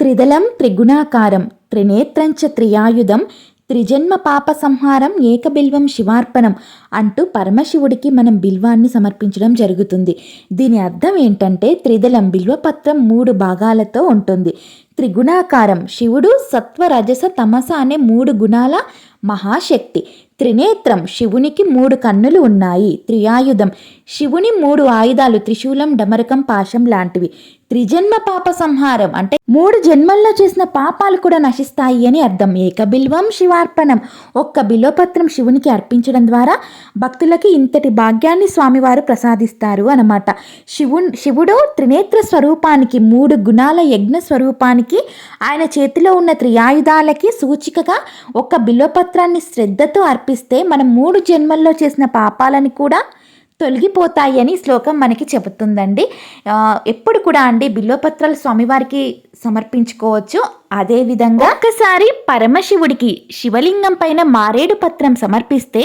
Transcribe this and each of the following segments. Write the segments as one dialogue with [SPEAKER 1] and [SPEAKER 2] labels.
[SPEAKER 1] త్రిదలం త్రిగుణాకారం త్రినేత్రంచ త్రియాయుధం త్రిజన్మ పాప సంహారం ఏకబిల్వం శివార్పణం అంటూ పరమశివుడికి మనం బిల్వాన్ని సమర్పించడం జరుగుతుంది. దీని అర్థం ఏంటంటే త్రిదళం బిల్వపత్రం మూడు భాగాలతో ఉంటుంది. త్రిగుణాకారం. శివుడు సత్వరజస తమస అనే మూడు గుణాల మహాశక్తి. త్రినేత్రం శివునికి మూడు కన్నులు ఉన్నాయి. త్రియాయుధం శివుని మూడు ఆయుధాలు త్రిశూలం డమరకం పాశం లాంటివి. త్రిజన్మ పాప సంహారం అంటే మూడు జన్మల్లో చేసిన పాపాలు కూడా నశిస్తాయి అని అర్థం. ఏకబిల్వం శివార్పణం. ఒక్క బిలోపత్రం శివునికి అర్పించడం ద్వారా భక్తులకి ఇంతటి భాగ్యాన్ని స్వామివారు ప్రసాదిస్తారు అన్నమాట. శివు శివుడు త్రినేత్ర స్వరూపానికి మూడు గుణాల యజ్ఞ స్వరూపానికి ఆయన చేతిలో ఉన్న త్రియాయుధాలకి సూచికగా ఒక బిల్వపత్రాన్ని శ్రద్ధతో అర్పిస్తే మనం మూడు జన్మల్లో చేసిన పాపాలని కూడా తొలగిపోతాయి అని శ్లోకం మనకి చెబుతుందండి. ఎప్పుడు కూడా అండి బిల్వపత్రాలు స్వామివారికి సమర్పించుకోవచ్చు. అదేవిధంగా ఒక్కసారి పరమశివుడికి శివలింగం పైన మారేడు పత్రం సమర్పిస్తే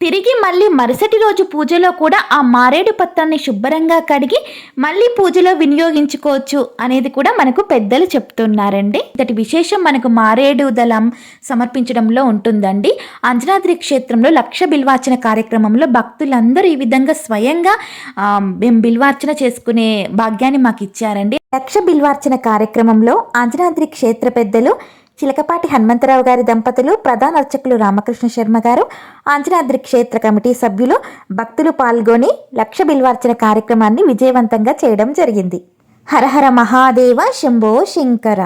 [SPEAKER 1] తిరిగి మళ్ళీ మరుసటి రోజు పూజలో కూడా ఆ మారేడు పత్రాన్ని శుభ్రంగా కడిగి మళ్ళీ పూజలో వినియోగించుకోవచ్చు అనేది కూడా మనకు పెద్దలు చెప్తున్నారండి. ఇంతటి విశేషం మనకు మారేడు దళం సమర్పించడంలో ఉంటుందండి. అంజనాద్రి క్షేత్రంలో లక్ష బిల్వార్చన కార్యక్రమంలో భక్తులందరూ ఈ విధంగా స్వయంగా మేము బిల్వార్చన చేసుకునే భాగ్యాన్ని మాకు ఇచ్చారండి లక్ష బిల్వార్చన కార్యక్రమంలో అంజనాద్రి క్షేత్ర పెద్దలు చిలకపాటి హనుమంతరావు గారి దంపతులు ప్రధాన అర్చకులు రామకృష్ణ శర్మ గారు ఆంజనాద్రి క్షేత్ర కమిటీ సభ్యులు భక్తులు పాల్గొని లక్ష బిల్వార్చన కార్యక్రమాన్ని విజయవంతంగా చేయడం జరిగింది. హరహర మహాదేవ శంభో శంకర.